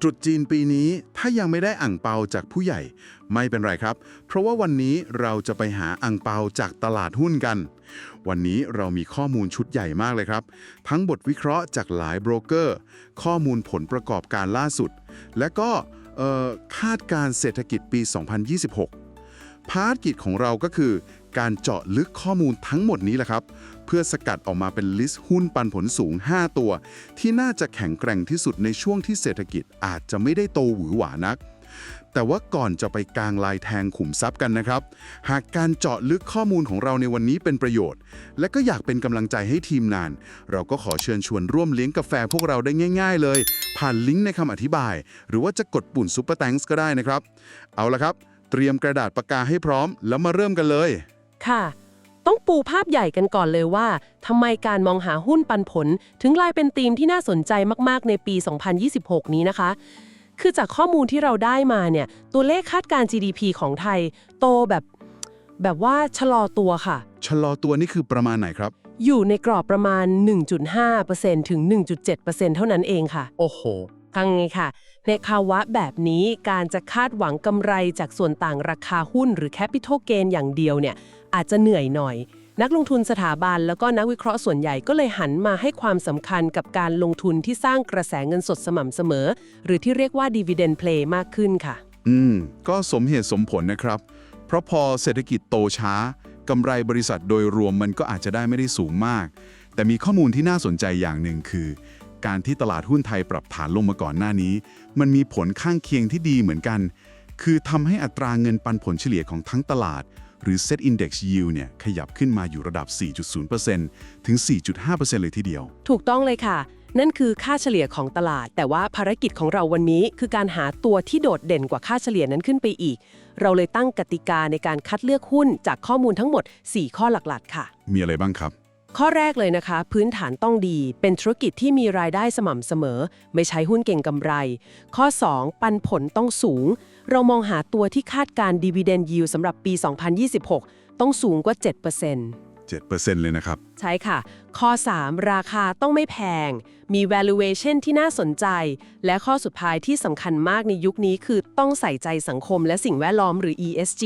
ตรุษจีนปีนี้ถ้ายังไม่ได้อ่างเปาจากผู้ใหญ่ ไม่เป็นไรครับ เพราะว่าวันนี้เราจะไปหาอ่างเปาจากตลาดหุ้นกัน วันนี้เรามีข้อมูลชุดใหญ่มากเลยครับ ทั้งบทวิเคราะห์จากหลายโบรกเกอร์ ข้อมูลผลประกอบการล่าสุด และก็คาดการเศรษฐกิจปี 2026 ภารกิจของเราก็คือการเจาะลึกข้อมูลทั้งหมดนี้แหละครับ เพื่อสกัดออกมาเป็นลิสต์หุ้นปันผลสูง 5 ตัว ที่น่าจะแข็งแกร่งที่สุดในช่วงที่เศรษฐกิจอาจจะไม่ได้โตหวือหวานัก แต่ว่าก่อนจะไปกลางลายแทงขุมทรัพย์กันนะครับ หากการเจาะลึกข้อมูลของเราในวันนี้เป็นประโยชน์ และก็อยากเป็นกำลังใจให้ทีมงาน เราก็ขอเชิญชวนร่วมเลี้ยงกาแฟพวกเราได้ง่าย ๆ เลย ผ่านลิงก์ในคำอธิบาย หรือว่าจะกดปุ่นซุปเปอร์แตงส์ก็ได้นะครับ เอาละครับ เตรียมกระดาษปากกาให้พร้อม แล้วมาเริ่มกันเลย ค่ะ ต้องปูภาพใหญ่กันก่อนเลยว่าทำไมการมองหาหุ้นปันผล ถึงกลายเป็นธีมที่น่าสนใจมาก ๆ ในปี 2026 นี้นะคะ คือจากข้อมูลที่เราได้มาเนี่ย ตัวเลขคาดการณ์ GDP ของไทย โตแบบแบบว่าชะลอตัวค่ะ ชะลอตัวนี่คือประมาณไหนครับ อยู่ในกรอบประมาณ 1.5%ถึง 1.7%เท่านั้นเองค่ะ โอ้โหทั้งไงค่ะ ในภาวะแบบนี้การจะคาดหวังกำไรจากส่วนต่างราคาหุ้นหรือ Capital Gain อย่างเดียวเนี่ย อาจจะเหนื่อยหน่อย นักลงทุนสถาบันแล้วก็นักวิเคราะห์ส่วนใหญ่ก็เลยหันมาให้ความสำคัญกับการลงทุนที่สร้างกระแสเงินสดสม่ำเสมอ หรือที่เรียกว่า Dividend Play มากขึ้นค่ะ อืม ก็สมเหตุสมผลนะครับ เพราะพอเศรษฐกิจโตช้ากำไรบริษัทโดยรวมมันก็อาจจะได้ไม่ได้สูงมาก แต่มีข้อมูลที่น่าสนใจอย่างหนึ่งคือ การที่ตลาดหุ้นไทยปรับฐานลงมาก่อนหน้านี้ มันมีผลข้างเคียงที่ดีเหมือนกัน คือทำให้อัตราเงินปันผลเฉลี่ยของทั้งตลาด หรือ Set Index Yield เนี่ยขยับขึ้นมาอยู่ระดับ 4.0%ถึง 4.5%เลยทีเดียว ถูกต้องเลยค่ะ นั่นคือค่าเฉลี่ยของตลาด แต่ว่าภารกิจของเราวันนี้คือการหาตัวที่โดดเด่นกว่าค่าเฉลี่ยนั้นขึ้นไปอีก เราเลยตั้งกติกาในการคัดเลือกหุ้นจากข้อมูลทั้งหมด 4 ข้อหลักๆ ค่ะ มีอะไรบ้างครับ ข้อแรกเลยนะคะ พื้นฐานต้องดี เป็นธุรกิจที่มีรายได้สม่ำเสมอ ไม่ใช้หุ้นเก่งกำไร ข้อ 2 ปันผลต้องสูง เรามองหาตัวที่คาดการ dividend yield สำหรับปี 2026 ต้องสูงกว่า 7% 7%เลยนะครับ ใช่ค่ะ ข้อ 3 ราคาต้องไม่แพง มี valuation ที่น่าสนใจ และข้อสุดท้ายที่สำคัญมากในยุคนี้คือต้องใส่ใจสังคมและสิ่งแวดล้อมหรือ ESG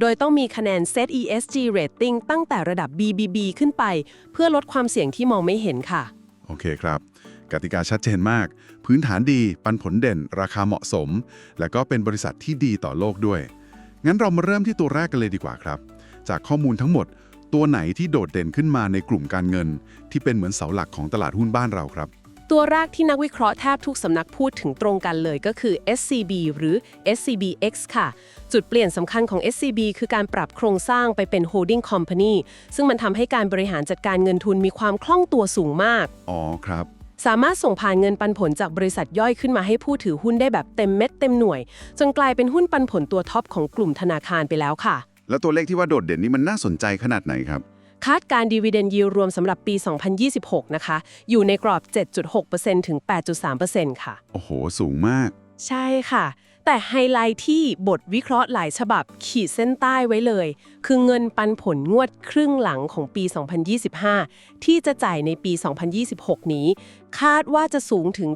โดยต้องมีคะแนน Set ESG rating ตั้งแต่ระดับ BBB ขึ้นไป เพื่อลดความเสี่ยงที่มองไม่เห็นค่ะ โอเคครับ กติกาชัดเจนมาก พื้นฐานดี ปันผลเด่น ราคาเหมาะสม และก็เป็นบริษัทที่ดีต่อโลกด้วย งั้นเรามาเริ่มที่ตัวแรกกันเลยดีกว่าครับ จากข้อมูลทั้งหมด ตัวไหนที่โดดเด่นขึ้นมาในกลุ่มการเงิน ที่เป็นเหมือนเสาหลักของตลาดหุ้นบ้านเราครับ ตัวแรกที่นักวิเคราะห์แทบทุกสำนักพูดถึงตรงกันเลยก็คือ SCB หรือ SCBX ค่ะ จุดเปลี่ยนสำคัญของ SCB คือการปรับโครงสร้างไปเป็น holding company ซึ่งมันทำให้การบริหารจัดการเงินทุนมีความคล่องตัวสูงมาก อ๋อครับสามารถส่งผ่านเงินปันผลจากบริษัทย่อยขึ้นมาให้ผู้ถือหุ้นได้แบบเต็มเม็ดเต็มหน่วย จนกลายเป็นหุ้นปันผลตัวท็อปของกลุ่มธนาคารไปแล้วค่ะ แล้วตัวเลขที่ว่าโดดเด่นนี่มันน่าสนใจขนาดไหนครับ คาดการ dividend yield รวมสำหรับปี 2026 นะคะ อยู่ในกรอบ 7.6%ถึง 8.3%ค่ะ โอ้โห สูงมาก ใช่ค่ะ แต่ไฮไลท์ที่บทวิเคราะห์หลายฉบับขีดเส้นใต้ไว้เลย คือเงินปันผลงวดครึ่งหลังของปี 2025 ที่จะจ่ายในปี 2026 นี้ คาดว่าจะสูงถึง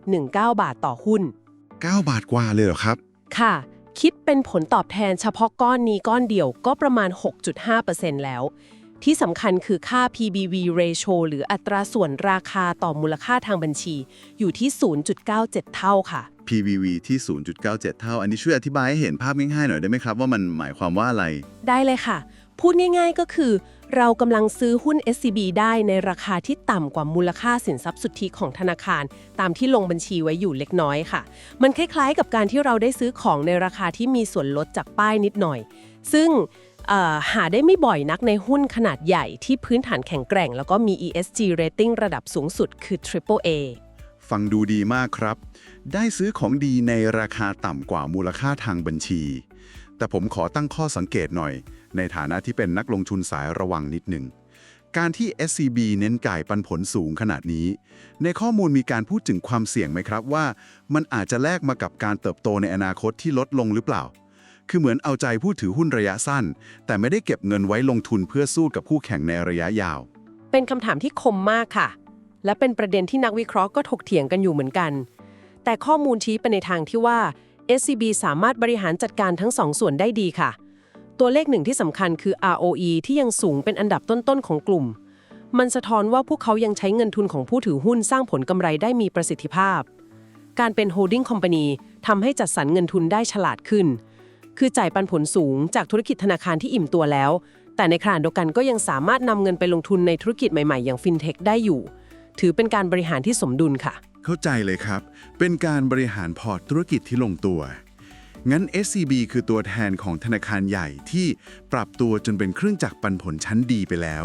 9.19 บาทต่อหุ้น 9 บาทกว่าเลยเหรอครับ ค่ะ คิดเป็นผลตอบแทนเฉพาะก้อนนี้ก้อนเดียวก็ประมาณ 6.5%แล้ว ที่สำคัญคือค่า PBV ratio หรืออัตราส่วนราคาต่อมูลค่าทางบัญชี อยู่ที่ 0.97 เท่าค่ะ PBV ที่ 0.97 เท่า อันนี้ช่วยอธิบายให้เห็นภาพง่ายๆหน่อยได้ไหมครับว่ามันหมายความว่าอะไร ได้เลยค่ะ พูดง่ายๆก็คือ เรากำลังซื้อหุ้น SCB ได้ในราคาที่ต่ำกว่ามูลค่าสินทรัพย์สุทธิของธนาคาร ตามที่ลงบัญชีไว้อยู่เล็กน้อยค่ะ มันคล้ายๆ กับการที่เราได้ซื้อของในราคาที่มีส่วนลดจากป้ายนิดหน่อย ซึ่งหาได้ไม่บ่อยนักในหุ้นขนาดใหญ่ที่พื้นฐานแข็งแกร่ง แล้วก็มี ESG rating ระดับสูงสุดคือ Triple A ฟังดูดีมากครับ ได้ซื้อของดีในราคาต่ำกว่ามูลค่าทางบัญชี แต่ผมขอตั้งข้อสังเกตหน่อย ในฐานะที่เป็นนักลงทุนสายระวังนิดหนึ่ง การที่ SCB เน้นก่ายปันผลสูงขนาดนี้ ในข้อมูลมีการพูดถึงความเสี่ยงไหมครับว่า มันอาจจะแลกมากับการเติบโตในอนาคตที่ลดลงหรือเปล่า คือเหมือนเอาใจผู้ถือหุ้นระยะสั้น แต่ไม่ได้เก็บเงินไว้ลงทุนเพื่อสู้กับคู่แข่งในระยะยาว เป็นคำถามที่คมมากค่ะ และเป็นประเด็นที่นักวิเคราะห์ก็ถกเถียงกันอยู่เหมือนกัน แต่ข้อมูลชี้ไปในทางที่ว่า SCB สามารถบริหารจัดการทั้งสองส่วนได้ดีค่ะ ตัวเลขหนึ่งที่สำคัญคือ ROE ที่ยังสูงเป็นอันดับต้นๆของกลุ่ม มันสะท้อนว่าพวกเขายังใช้เงินทุนของผู้ถือหุ้นสร้างผลกำไรได้มีประสิทธิภาพ การเป็น holding company ทำให้จัดสรรเงินทุนได้ฉลาดขึ้น คือจ่ายปันผลสูงจากธุรกิจธนาคารที่อิ่มตัวแล้ว แต่ในขณะเดียวกันก็ยังสามารถนำเงินไปลงทุนในธุรกิจใหม่ๆ อย่างฟินเทคได้อยู่ ถือเป็นการบริหารที่สมดุลค่ะ เข้าใจเลยครับ เป็นการบริหารพอร์ตธุรกิจที่ลงตัว งั้น SCB คือตัวแทนของธนาคารใหญ่ที่ปรับตัวจนเป็นเครื่องจักรปันผลชั้นดีไปแล้ว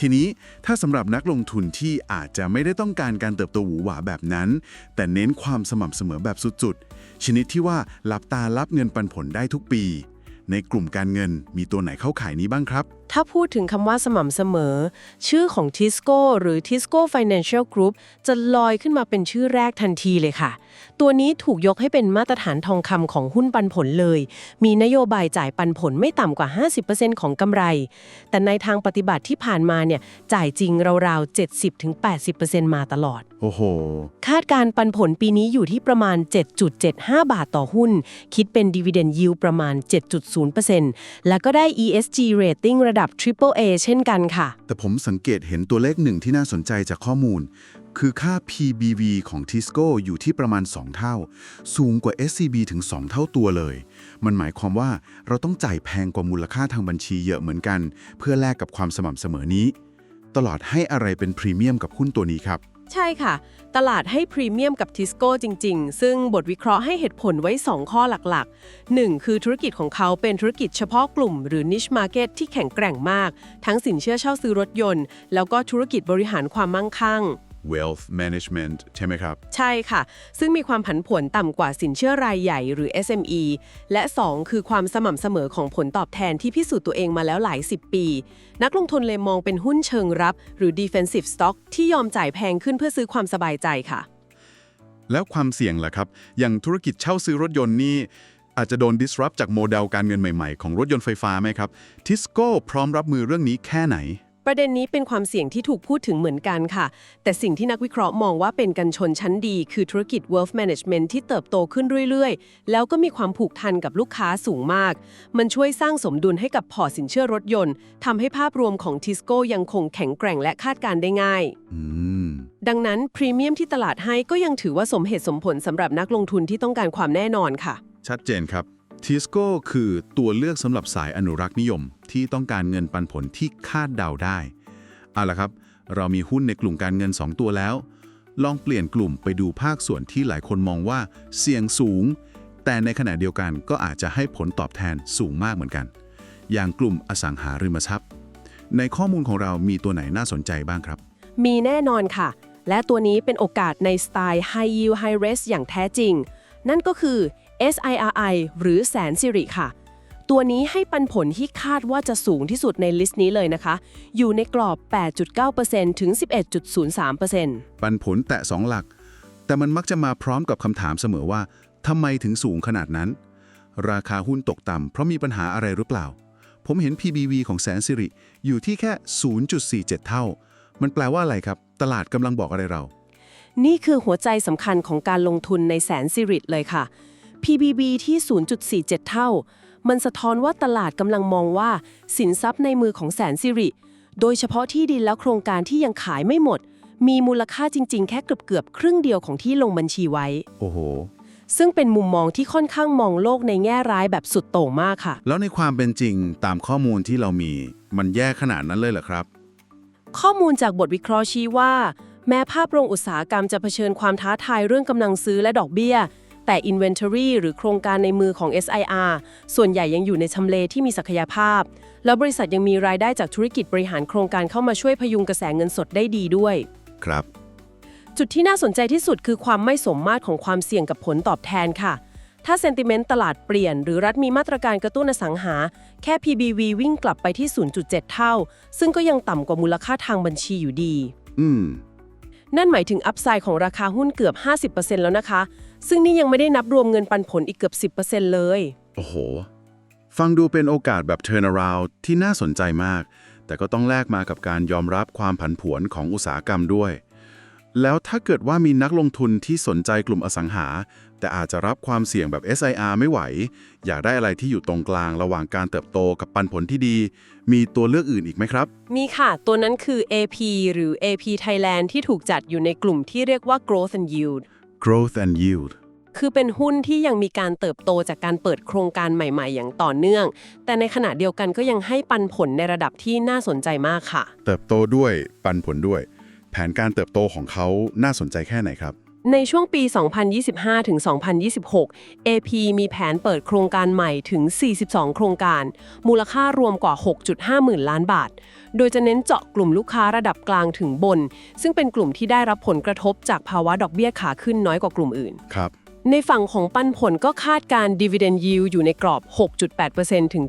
ทีนี้ถ้าสำหรับนักลงทุนที่อาจจะไม่ได้ต้องการการเติบโตหวือหวาแบบนั้น แต่เน้นความสม่ำเสมอแบบสุดๆ ชนิดที่ว่าหลับตารับเงินปันผลได้ทุกปี ในกลุ่มการเงินมีตัวไหนเข้าขายนี้บ้างครับถ้าพูดถึงคำว่าสม่ำเสมอ ชื่อของ Tisco หรือ Tisco Financial Group จะลอยขึ้นมาเป็นชื่อแรกทันทีเลยค่ะ ตัวนี้ถูกยกให้เป็นมาตรฐานทองคำของหุ้นปันผลเลย มีนโยบายจ่ายปันผลไม่ต่ำกว่า 50%ของกำไร แต่ในทางปฏิบัติที่ผ่านมาเนี่ยจ่ายจริงราวๆ 70-80%มาตลอด โอ้โห คาดการณ์ปันผลปีนี้อยู่ที่ประมาณ 7.75 บาทต่อหุ้น คิดเป็น dividend yield ประมาณ 7.0%แล้วก็ได้ ESG rating ระดับ Triple A เช่นกันค่ะ แต่ผมสังเกตเห็นตัวเลขหนึ่งที่น่าสนใจจากข้อมูล คือค่า PBV ของ Tisco อยู่ที่ประมาณ 2 เท่า สูงกว่า SCB ถึง 2 เท่าตัวเลย มันหมายความว่าเราต้องจ่ายแพงกว่ามูลค่าทางบัญชีเยอะเหมือนกัน เพื่อแลกกับความสม่ำเสมอนี้ ตลอดให้อะไรเป็นพรีเมียมกับหุ้นตัวนี้ครับ ใช่ค่ะ ตลาดให้พรีเมียมกับทิสโก้จริง ๆ ซึ่งบทวิเคราะห์ให้เหตุผลไว้ 2 ข้อหลักๆ 1. คือธุรกิจของเขาเป็นธุรกิจเฉพาะกลุ่มหรือ niche market ที่แข็งแกร่งมาก ทั้งสินเชื่อเช่าซื้อรถยนต์ แล้วก็ธุรกิจบริหารความมั่งคั่ง Wealth Management ใช่ไหมครับ ใช่ค่ะ ซึ่งมีความผันผวนต่ำกว่าสินเชื่อรายใหญ่หรือ SME และ 2 คือความสม่ำเสมอของผลตอบแทนที่พิสูจน์ตัวเองมาแล้วหลาย 10 ปี นักลงทุนเลยมองเป็นหุ้นเชิงรับ หรือ defensive stock ที่ยอมจ่ายแพงขึ้นเพื่อซื้อความสบายใจค่ะ แล้วความเสี่ยงล่ะครับ อย่างธุรกิจเช่าซื้อรถยนต์นี่อาจจะโดน disrupt จากโมเดลการเงินใหม่ๆ ของรถยนต์ไฟฟ้าไหมครับ Tisco พร้อมรับมือเรื่องนี้แค่ไหน ประเด็นนี้เป็นความเสี่ยงที่ถูกพูดถึงเหมือนกันค่ะ แต่สิ่งที่นักวิเคราะห์มองว่าเป็นกันชนชั้นดี คือธุรกิจ wealth management ที่เติบโตขึ้นเรื่อยๆ แล้วก็มีความผูกพันกับลูกค้าสูงมาก มันช่วยสร้างสมดุลให้กับพอร์ตสินเชื่อรถยนต์ทำให้ภาพรวมของ Tisco ยังคงแข็งแกร่งและคาดการณ์ได้ง่ายอืมดังนั้นพรีเมียมที่ตลาดให้ก็ยังถือว่าสมเหตุสมผลสำหรับนักลงทุนที่ต้องการความแน่นอนค่ะ ชัดเจนครับ Tisco คือตัวเลือกสำหรับสายอนุรักษ์นิยมที่ต้องการเงินปันผลที่คาดเดาได้ เอาละครับ เรามีหุ้นในกลุ่มการเงิน 2 ตัวแล้ว ลองเปลี่ยนกลุ่มไปดูภาคส่วนที่หลายคนมองว่าเสี่ยงสูง แต่ในขณะเดียวกันก็อาจจะให้ผลตอบแทนสูงมากเหมือนกัน อย่างกลุ่มอสังหาริมทรัพย์ ในข้อมูลของเรามีตัวไหนน่าสนใจบ้างครับ มีแน่นอนค่ะ และตัวนี้เป็นโอกาสในสไตล์ High Yield High Risk อย่างแท้จริง นั่นก็คือ SIRI หรือแสนสิริค่ะ ตัวนี้ให้ปันผลที่คาดว่าจะสูงที่สุดในลิสต์นี้เลยนะคะ อยู่ในกรอบ 8.9%ถึง 11.03%ปันผลแตะ 2 หลัก แต่มันมักจะมาพร้อมกับคำถามเสมอว่าทำไมถึงสูงขนาดนั้น ราคาหุ้นตกต่ำเพราะมีปัญหาอะไรหรือเปล่า ผมเห็น PBV ของแสนสิริอยู่ที่แค่ 0.47 เท่า มันแปลว่าอะไรครับ ตลาดกำลังบอกอะไรเรา นี่คือหัวใจสำคัญของการลงทุนในแสนสิริเลยค่ะ PBB ที่ 0.47 เท่า มันสะท้อนว่าตลาดกำลังมองว่า สินทรัพย์ในมือของแสนสิริ โดยเฉพาะที่ดินและโครงการที่ยังขายไม่หมด มีมูลค่าจริง ๆ แค่เกือบเกือบๆครึ่งเดียวของที่ลงบัญชีไว้ โอ้โห ซึ่งเป็นมุมมองที่ค่อนข้างมองโลกในแง่ร้ายแบบสุดโต่งมากค่ะ แล้วในความเป็นจริงตามข้อมูลที่เรามี มันแย่ขนาดนั้นเลยเหรอครับ ข้อมูลจากบทวิเคราะห์ชี้ว่า แม้ภาพโรงอุตสาหกรรมจะเผชิญความท้าทายเรื่องกำลังซื้อและดอกเบี้ย แต่ Inventory หรือโครงการในมือของ SIR ส่วนใหญ่ยังอยู่ในทำเลที่มีศักยภาพ แล้วบริษัทยังมีรายได้จากธุรกิจบริหารโครงการเข้ามาช่วยพยุงกระแสเงินสดได้ดีด้วย ครับ จุดที่น่าสนใจที่สุดคือความไม่สมมาตรของความเสี่ยงกับผลตอบแทนค่ะ ถ้าเซนติเมนต์ตลาดเปลี่ยน หรือรัฐมีมาตรการกระตุ้นอสังหา แค่ PBV วิ่งกลับไปที่ 0.7 เท่า ซึ่งก็ยังต่ำกว่ามูลค่าทางบัญชีอยู่ดี อืม นั่นหมายถึงอัพไซด์ของราคาหุ้นเกือบ 50%แล้วนะคะ ซึ่งนี่ยังไม่ได้นับรวมเงินปันผลอีกเกือบ 10%เลย โอ้โห ฟังดูเป็นโอกาสแบบ turnaround ที่น่าสนใจมาก แต่ก็ต้องแลกมากับการยอมรับความผันผวนของอุตสาหกรรมด้วย แล้วถ้าเกิดว่ามีนักลงทุนที่สนใจกลุ่มอสังหา แต่อาจจะรับความเสี่ยงแบบ SIR ไม่ไหว อยากได้อะไรที่อยู่ตรงกลางระหว่างการเติบโตกับปันผลที่ดี มีตัวเลือกอื่นอีกไหมครับ มีค่ะ ตัวนั้นคือ AP หรือ AP Thailand ที่ถูกจัดอยู่ในกลุ่มที่เรียกว่า growth and yield growth and yield คือเป็นหุ้นที่ยังมีการเติบโตจากการเปิดโครงการใหม่ๆ อย่างต่อเนื่อง แต่ในขณะเดียวกันก็ยังให้ปันผลในระดับที่น่าสนใจมากค่ะ เติบโตด้วยปันผลด้วย แผนการเติบโตของเขาน่าสนใจแค่ไหนครับ ในช่วงปี 2025 ถึง 2026 AP มีแผนเปิดโครงการใหม่ถึง 42 โครงการ มูลค่ารวมกว่า 6.5 หมื่นล้านบาท โดยจะเน้นเจาะกลุ่มลูกค้าระดับกลางถึงบน ซึ่งเป็นกลุ่มที่ได้รับผลกระทบจากภาวะดอกเบี้ยขาขึ้นน้อยกว่ากลุ่มอื่น ครับ ในฝั่งของปันผลก็คาดการ dividend yield อยู่ในกรอบ 6.8%ถึง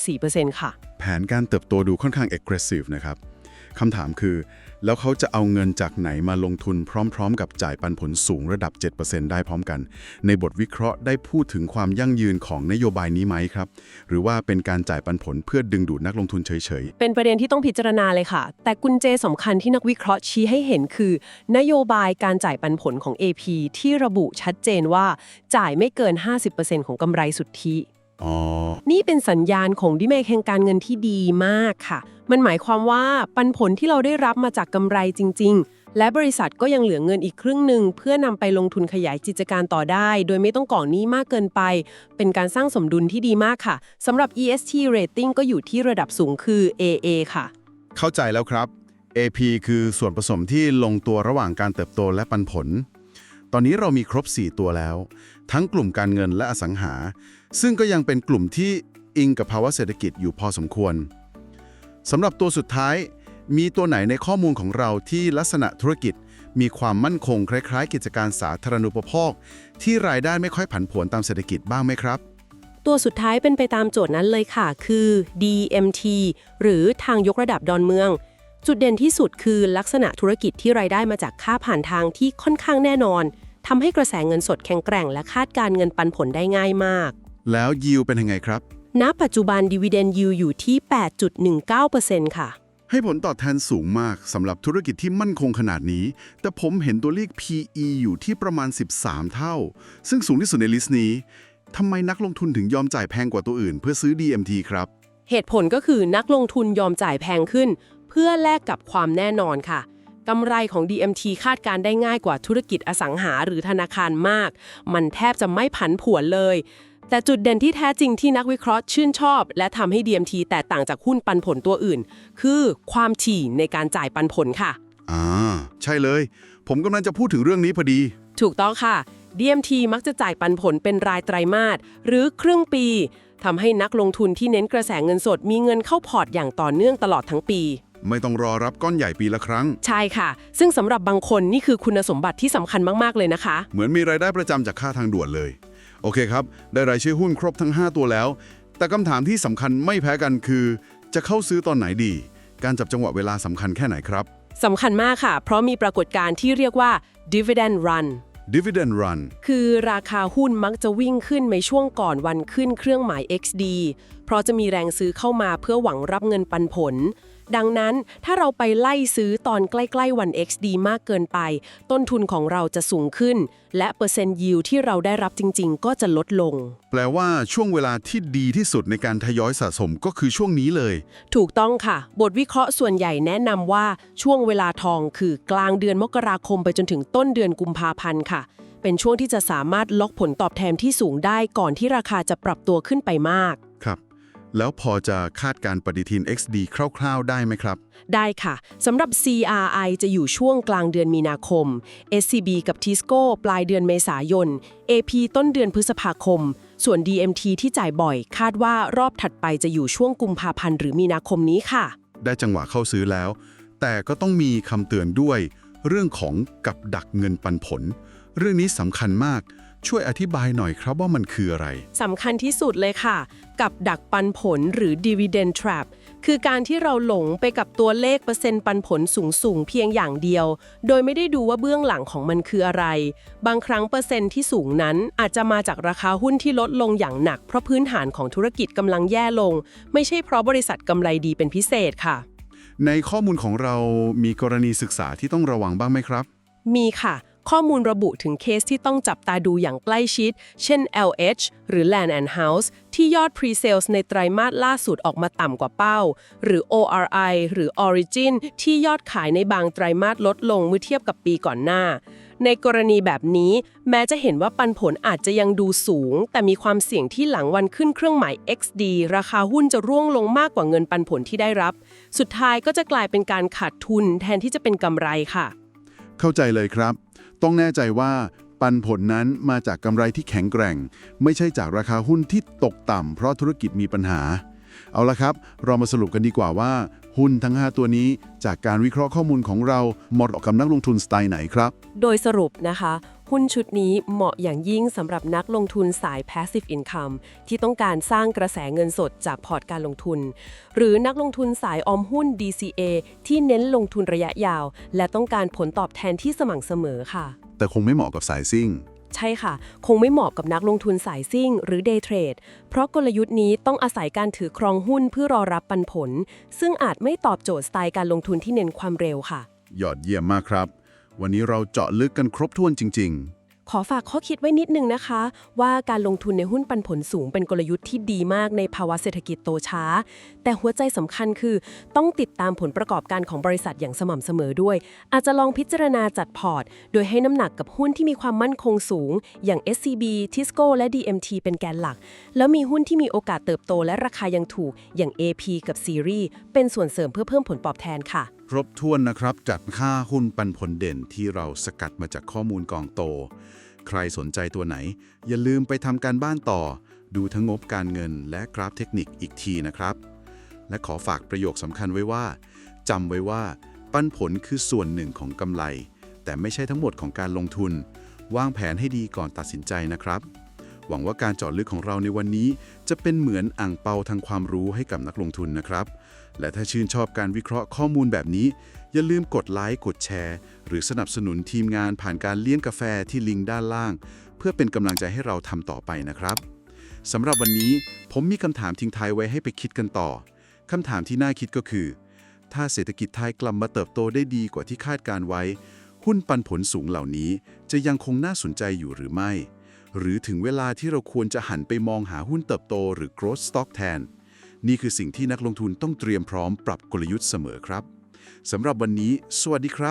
7.84%ค่ะ แผนการเติบโตดูค่อนข้าง aggressive นะครับคำถามคือ แล้วเขาจะเอาเงินจากไหนมาลงทุนพร้อมๆ กับจ่ายปันผลสูงระดับ 7%ได้พร้อมกัน ในบทวิเคราะห์ได้พูดถึงความยั่งยืนของนโยบายนี้ไหมครับ หรือว่าเป็นการจ่ายปันผลเพื่อดึงดูดนักลงทุนเฉยๆ เป็นประเด็นที่ต้องพิจารณาเลยค่ะ แต่กุญแจสำคัญที่นักวิเคราะห์ชี้ให้เห็นคือ นโยบายการจ่ายปันผลของ AP ที่ระบุชัดเจนว่าจ่ายไม่เกิน 50%ของกำไรสุทธิ อ๋อ นี่เป็นสัญญาณของดิเมกแห่งการเงินที่ดีมากค่ะ มันหมายความว่าปันผลที่เราได้รับมาจากกำไรจริง ๆ และบริษัทก็ยังเหลือเงินอีกครึ่งหนึ่งเพื่อนำไปลงทุนขยายกิจการต่อได้ โดยไม่ต้องก่อหนี้มากเกินไป เป็นการสร้างสมดุลที่ดีมากค่ะสำหรับ EST rating ก็อยู่ที่ระดับสูงคือ AA ค่ะ เข้าใจแล้วครับ AP คือส่วนผสมที่ลงตัวระหว่างการเติบโตและปันผล ตอนนี้เรามีครบ 4 ตัวแล้ว ทั้งกลุ่มการเงินและอสังหา ซึ่งก็ยังเป็นกลุ่มที่อิงกับภาวะเศรษฐกิจอยู่พอสมควรสำหรับตัวสุดท้าย มีตัวไหนในข้อมูลของเราที่ลักษณะธุรกิจ มีความมั่นคงคล้าย ๆ กิจการสาธารณูปโภค ที่รายได้ไม่ค่อยผันผวนตามเศรษฐกิจบ้างไหมครับ ตัวสุดท้ายเป็นไปตามโจทย์นั้นเลยค่ะ คือ DMT หรือทางยกระดับดอนเมือง จุดเด่นที่สุดคือลักษณะธุรกิจที่รายได้มาจากค่าผ่านทางที่ค่อนข้างแน่นอนทำให้กระแสเงินสดแข็งแกร่งและคาดการเงินปันผลได้ง่ายมาก แล้วยิวเป็นยังไงครับ ณ ปัจจุบันดีเวเดนยิวอยู่ที่ 8.19%ค่ะ ให้ผลตอบแทนสูงมากสำหรับธุรกิจที่มั่นคงขนาดนี้ แต่ผมเห็นตัวเลข PE อยู่ที่ประมาณ 13 เท่า ซึ่งสูงที่สุดในลิสต์นี้ทำไมนักลงทุนถึงยอมจ่ายแพงกว่าตัวอื่น เพื่อซื้อ DMT ครับ เหตุผลก็คือนักลงทุนยอมจ่ายแพงขึ้น เพื่อแลกกับความแน่นอนค่ะกำไรของ DMT คาดการได้ง่ายกว่าธุรกิจอสังหาหรือธนาคารมาก มันแทบจะไม่ผันผวนเลย แต่จุดเด่นที่แท้จริงที่นักวิเคราะห์ชื่นชอบ และทำให้ DMT แตกต่างจากหุ้นปันผลตัวอื่น คือความถี่ในการจ่ายปันผลค่ะ อ่า ใช่เลย ผมกำลังจะพูดถึงเรื่องนี้พอดี ถูกต้องค่ะ DMT มักจะจ่ายปันผลเป็นรายไตรมาสหรือครึ่งปีทำให้นักลงทุนที่เน้นกระแสเงินสดมีเงินเข้าพอร์ตอย่างต่อเนื่องตลอดทั้งปี ไม่ต้องรอรับก้อนใหญ่ปีละครั้ง ใช่ค่ะ ซึ่งสำหรับบางคนนี่คือคุณสมบัติที่สำคัญมากๆเลยนะคะ เหมือนมีรายได้ประจำจากค่าทางด่วนเลย โอเคครับ ได้รายชื่อหุ้นครบทั้ง 5 ตัวแล้ว แต่คำถามที่สำคัญไม่แพ้กันคือ จะเข้าซื้อตอนไหนดี การจับจังหวะเวลาสำคัญแค่ไหนครับสำคัญมากค่ะ เพราะมีปรากฏการณ์ที่เรียกว่า dividend run dividend run คือราคาหุ้นมักจะวิ่งขึ้นในช่วงก่อนวันขึ้นเครื่องหมาย XD เพราะจะมีแรงซื้อเข้ามาเพื่อหวังรับเงินปันผล ดังนั้นถ้าเราไปไล่ซื้อตอนใกล้ ๆ วัน XD มากเกินไป ต้นทุนของเราจะสูงขึ้น และเปอร์เซ็นต์ยิวที่เราได้รับจริง ๆ ก็จะลดลง แปลว่าช่วงเวลาที่ดีที่สุดในการทยอยสะสมก็คือช่วงนี้เลย ถูกต้องค่ะ บทวิเคราะห์ส่วนใหญ่แนะนำว่าช่วงเวลาทองคือกลางเดือนมกราคมไปจนถึงต้นเดือนกุมภาพันธ์ค่ะ เป็นช่วงที่จะสามารถล็อกผลตอบแทนที่สูงได้ก่อนที่ราคาจะปรับตัวขึ้นไปมาก ครับ แล้วพอจะคาดการณ์ปฏิทิน XD คร่าว ๆ ได้ไหมครับ ได้ค่ะ สำหรับ CRI จะอยู่ช่วงกลางเดือนมีนาคม SCB กับ Tisco ปลายเดือนเมษายน AP ต้นเดือนพฤษภาคม ส่วน DMT ที่จ่ายบ่อย คาดว่ารอบถัดไปจะอยู่ช่วงกุมภาพันธ์หรือมีนาคมนี้ค่ะ ได้จังหวะเข้าซื้อแล้ว แต่ก็ต้องมีคำเตือนด้วย เรื่องของกับดักเงินปันผล เรื่องนี้สำคัญมาก ช่วยอธิบายหน่อยครับว่ามันคืออะไร สำคัญที่สุดเลยค่ะ กับดักปันผลหรือ dividend trap คือการที่เราหลงไปกับตัวเลขเปอร์เซ็นต์ปันผลสูงๆ เพียงอย่างเดียว โดยไม่ได้ดูว่าเบื้องหลังของมันคืออะไร บางครั้งเปอร์เซ็นต์ที่สูงนั้น อาจจะมาจากราคาหุ้นที่ลดลงอย่างหนัก เพราะพื้นฐานของธุรกิจกำลังแย่ลง ไม่ใช่เพราะบริษัทกำไรดีเป็นพิเศษค่ะ ในข้อมูลของเรามีกรณีศึกษาที่ต้องระวังบ้างไหมครับ มีค่ะ ข้อมูลระบุถึงเคสที่ต้องจับตาดูอย่างใกล้ชิด เช่น LH หรือ Land and House ที่ยอด Pre-sales ในไตรมาสล่าสุดออกมาต่ำกว่าเป้า หรือ ORI หรือ Origin ที่ยอดขายในบางไตรมาสลดลงเมื่อเทียบกับปีก่อนหน้า ในกรณีแบบนี้แม้จะเห็นว่าปันผลอาจจะยังดูสูง แต่มีความเสี่ยงที่หลังวันขึ้นเครื่องหมาย XD ราคาหุ้นจะร่วงลงมากกว่าเงินปันผลที่ได้รับ สุดท้ายก็จะกลายเป็นการขาดทุนแทนที่จะเป็นกำไรค่ะ เข้าใจเลยครับ ต้องแน่ใจว่าปันผลนั้นมาจากกำไรที่แข็งแกร่ง ไม่ใช่จากราคาหุ้นที่ตกต่ำเพราะธุรกิจมีปัญหา เอาละครับ เรามาสรุปกันดีกว่าว่า หุ้นทั้ง 5 ตัวนี้ จากการวิเคราะห์ข้อมูลของเราเหมาะกับนักลงทุนสไตล์ไหนครับ โดยสรุปนะคะ หุ้นชุดนี้เหมาะอย่างยิ่งสำหรับนักลงทุนสาย passive income ที่ต้องการสร้างกระแสเงินสดจากพอร์ตการลงทุน หรือนักลงทุนสายออมหุ้น DCA ที่เน้นลงทุนระยะยาว และต้องการผลตอบแทนที่สม่ำเสมอค่ะ แต่คงไม่เหมาะกับสายซิ่ง ใช่ค่ะ คงไม่เหมาะกับนักลงทุนสายซิ่ง หรือ day trade เพราะกลยุทธ์นี้ต้องอาศัยการถือครองหุ้นเพื่อรอรับปันผล ซึ่งอาจไม่ตอบโจทย์สไตล์การลงทุนที่เน้นความเร็วค่ะ ยอดเยี่ยมมากครับ วันนี้เราเจาะลึกกันครบถ้วนจริง ๆขอฝากข้อคิดไว้นิดนึงนะคะ ว่าการลงทุนในหุ้นปันผลสูงเป็นกลยุทธ์ที่ดีมากในภาวะเศรษฐกิจโตช้า แต่หัวใจสำคัญคือ ต้องติดตามผลประกอบการของบริษัทอย่างสม่ำเสมอด้วย อาจจะลองพิจารณาจัดพอร์ต โดยให้น้ำหนักกับหุ้นที่มีความมั่นคงสูง อย่าง SCB Tisco และ DMT เป็นแกนหลัก แล้วมีหุ้นที่มีโอกาสเติบโตและราคายังถูกอย่าง AP กับ Series เป็นส่วนเสริมเพื่อเพิ่มผลตอบแทนค่ะ ครบถ้วนนะครับ จัดค่าหุ้นปันผลเด่นที่เราสกัดมาจากข้อมูลกองโต ใครสนใจตัวไหน อย่าลืมไปทำการบ้านต่อ ดูทั้งงบการเงินและกราฟเทคนิคอีกทีนะครับ และขอฝากประโยคสำคัญไว้ว่าจำไว้ว่าปันผลคือส่วนหนึ่งของกำไร แต่ไม่ใช่ทั้งหมดของการลงทุน วางแผนให้ดีก่อนตัดสินใจนะครับ หวังว่าการเจาะลึกของเราในวันนี้ จะเป็นเหมือนอ่างเปาทางความรู้ให้กับนักลงทุนนะครับ และถ้าชื่นชอบการวิเคราะห์ข้อมูลแบบนี้ อย่าลืมกดไลค์กดแชร์ หรือสนับสนุนทีมงานผ่านการเลี้ยงกาแฟที่ลิงก์ด้านล่าง เพื่อเป็นกำลังใจให้เราทำต่อไปนะครับสำหรับวันนี้ผมมีคำถามทิ้งท้ายไว้ให้ไปคิดกันต่อคำถามที่น่าคิดก็คือ ถ้าเศรษฐกิจไทยกลับมาเติบโตได้ดีกว่าที่คาดการไว้ หุ้นปันผลสูงเหล่านี้ จะยังคงน่าสนใจอยู่หรือไม่ หรือถึงเวลาที่เราควรจะหันไปมองหาหุ้นเติบโตหรือ growth stock แทน นี่คือสิ่งที่นักลงทุนต้องเตรียมพร้อมปรับกลยุทธ์เสมอครับสำหรับวันนี้ สวัสดีครับ